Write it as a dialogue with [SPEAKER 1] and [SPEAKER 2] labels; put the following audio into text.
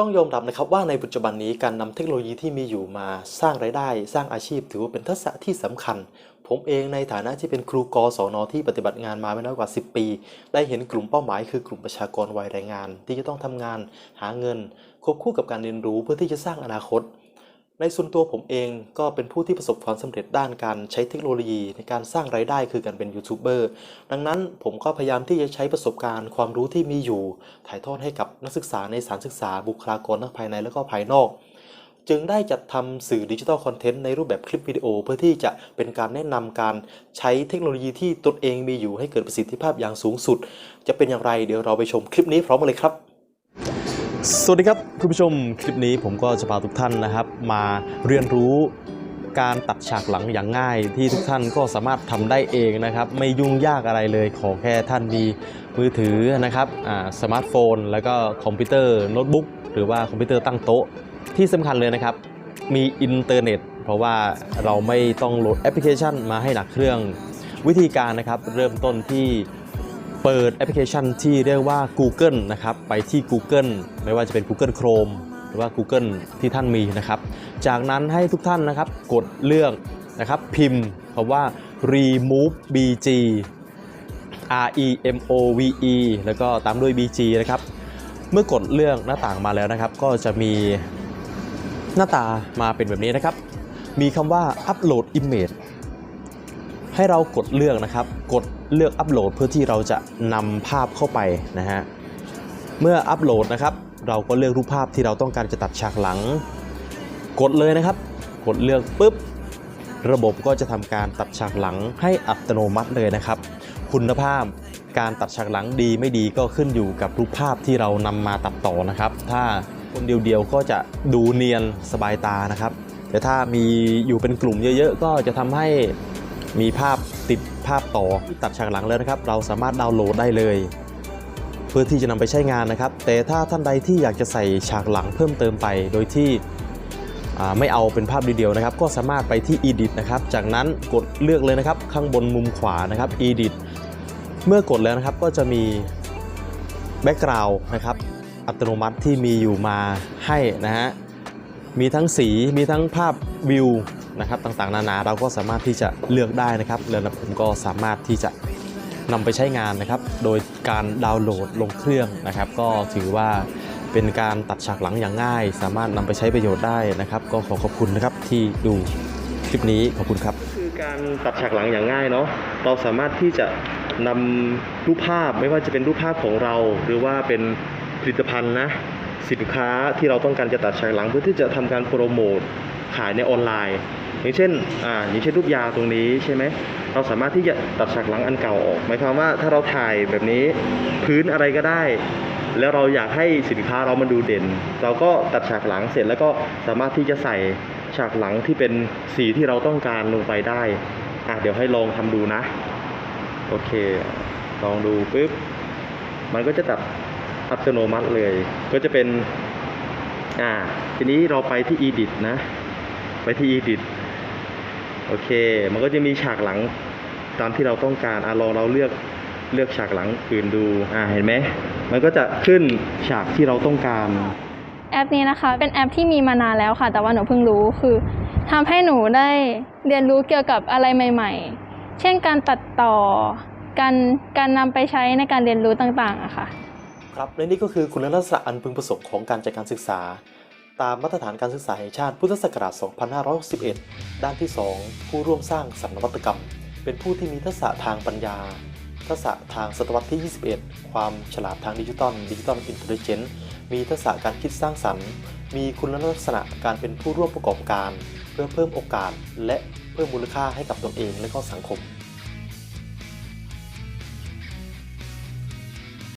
[SPEAKER 1] ต้องยอมรับนะครับว่าในปัจจุบันนี้การนำเทคโนโลยีที่มีอยู่มาสร้างรายได้ สร้างอาชีพ ถือว่าเป็นทักษะที่สำคัญ ผมเองในฐานะที่เป็นครูกศนที่ปฏิบัติงานมาไม่น้อยกว่า 10 ปี ได้เห็นกลุ่มเป้าหมายคือกลุ่มประชากรวัยแรงงาน ที่จะต้องทำงานหาเงินควบคู่กับการเรียนรู้เพื่อที่จะสร้างอนาคต ในส่วนตัวผมเองก็เป็นผู้ที่ประสบความสำเร็จด้านการใช้เทคโนโลยีในการสร้างรายได้คือการเป็นยูทูบเบอร์ดังนั้นผมก็พยายามที่จะใช้ประสบการณ์ความรู้ที่มีอยู่ ถ่ายทอดให้กับนักศึกษาในสถารศึกษาบุคลากรทั้งภายในและก็ภายนอก จึงได้จัดทำสื่อดิจิทัลคอนเทนต์ในรูปแบบคลิปวิดีโอ เพื่อที่จะเป็นการแนะนำการใช้เทคโนโลยีที่ตนเองมีอยู่ให้เกิดประสิทธิภาพอย่างสูงสุด จะเป็นอย่างไรเดี๋ยวเราไปชมคลิปนี้พร้อมกันเลยครับ สวัสดีครับคุณผู้ชมคลิปนี้ผมก็จะพาทุกท่านนะครับ มาเรียนรู้การตัดฉากหลังอย่างง่าย ที่ทุกท่านก็สามารถทำได้เองนะครับ ไม่ยุ่งยากอะไรเลยขอแค่ท่านมีมือถือนะครับอ่าสมาร์ทโฟน แล้วก็คอมพิวเตอร์โน้ตบุ๊กหรือว่าคอมพิวเตอร์ตั้งโต๊ะที่สำคัญเลยนะครับ มีอินเทอร์เน็ต เพราะว่าเราไม่ต้องโหลดแอปพลิเคชันมาให้หนักเครื่องวิธีการนะครับเริ่มต้นที่ เปิดแอปพลิเคชันที่เรียกว่า Google นะครับ ไปที่ Google ไม่ว่าจะเป็น Google Chrome หรือว่า Google ที่ท่านมีนะครับ จากนั้นให้ทุกท่านนะครับกดเลือกนะครับพิมพ์คำว่า remove bg r e m o v e แล้วก็ตามด้วย bg นะครับ เมื่อกดเลือกหน้าต่างมาแล้วนะครับ ก็จะมีหน้าตามาเป็นแบบนี้นะครับ มีคำว่า upload image ให้เรากดเลือกนะครับ กดเลือกอัปโหลดเพื่อที่เราจะนำภาพเข้าไปนะฮะ เมื่ออัปโหลดนะครับ เราก็เลือกรูปภาพที่เราต้องการจะตัดฉากหลัง กดเลยนะครับ กดเลือกปุ๊บ ระบบก็จะทำการตัดฉากหลังให้อัตโนมัติเลยนะครับ คุณภาพการตัดฉากหลังดีไม่ดีก็ขึ้นอยู่กับรูปภาพที่เรานำมาตัดต่อนะครับ ถ้าคนเดียวๆก็จะดูเนียนสบายตานะครับ แต่ถ้ามีอยู่เป็นกลุ่มเยอะๆ ก็จะทำให้ มีภาพติดภาพต่อตัดฉากหลังแล้วนะครับ เราสามารถดาวน์โหลดได้เลย เพื่อที่จะนำไปใช้งานนะครับ แต่ถ้าท่านใดที่อยากจะใส่ฉากหลังเพิ่มเติมไป โดยที่ไม่เอาเป็นภาพเดียวนะครับ ก็สามารถไปที่ Edit นะครับ จากนั้นกดเลือกเลยนะครับ ข้างบนมุมขวานะครับ Edit เมื่อกดแล้วนะครับก็จะมี Background นะครับ อัตโนมัติที่มีอยู่มาให้นะฮะ มีทั้งสีมีทั้งภาพวิวนะครับต่างๆ นานาเราก็สามารถที่จะเลือกได้นะครับแล้วผมก็สามารถที่จะนำไปใช้งานนะครับ โดยการดาวน์โหลดลงเครื่องนะครับ ก็ถือว่าเป็นการตัดฉากหลังอย่างง่าย สามารถนำไปใช้ประโยชน์ได้นะครับ ก็ขอขอบคุณนะครับที่ดูคลิปนี้ขอบคุณครับ คือการตัดฉากหลังอย่างง่ายเนาะเราสามารถที่จะนำรูปภาพไม่ว่าจะเป็นรูปภาพของเรา หรือว่าเป็นผลิตภัณฑ์นะ สินค้าที่เราต้องการจะตัดฉากหลังเพื่อที่จะทำการโปรโมทขายในออนไลน์ อย่างเช่นอ่าอย่างเช่นรูปยาตรงนี้ใช่ไหมเราสามารถที่จะตัดฉากหลังอันเก่าออก หมายความว่าถ้าเราถ่ายแบบนี้พื้นอะไรก็ได้ แล้วเราอยากให้สินค้าเรามันดูเด่น เราก็ตัดฉากหลังเสร็จแล้วก็สามารถที่จะใส่ฉากหลังที่เป็นสีที่เราต้องการลงไปได้อะเดี๋ยวให้ลองทำดูนะ โอเค ลองดูปุ๊บมันก็จะตัด อัตโนมัติเลย ก็จะเป็น อ่า ทีนี้เราไปที่ edit นะ ไปที่ edit โอเค มันก็จะมีฉากหลังตามที่เราต้องการอะลองเราเลือกเลือกฉากหลังอื่นดู อ่า เห็นไหม มันก็จะขึ้นฉากที่เราต้องการ
[SPEAKER 2] แอปนี้นะคะ เป็นแอปที่มีมานานแล้วค่ะ แต่ว่าหนูเพิ่งรู้คือทำให้หนูได้เรียนรู้เกี่ยวกับอะไรใหม่ ๆ เช่นการตัดต่อ การการนำไปใช้ในการเรียนรู้ต่างๆอะค่ะ
[SPEAKER 1] ครับและนี่ก็คือคุณลักษณะอันพึงประสงค์ของการจัดการศึกษา ตามมาตรฐานการศึกษาแห่งชาติพุทธศักราช 2561 ด้านที่ 2 ผู้ร่วมสร้างสรรค์นวัตกรรม เป็นผู้ที่มีทักษะทางปัญญา ทักษะทางศตวรรษที่ 21 ความฉลาดทางดิจิทัลดิจิทัลอินเทลเจนต์มีทักษะการคิดสร้างสรรค์ มีคุณลักษณะการเป็นผู้ร่วมประกอบการ เพื่อเพิ่มโอกาสและเพิ่มมูลค่าให้กับตนเองและก็สังคม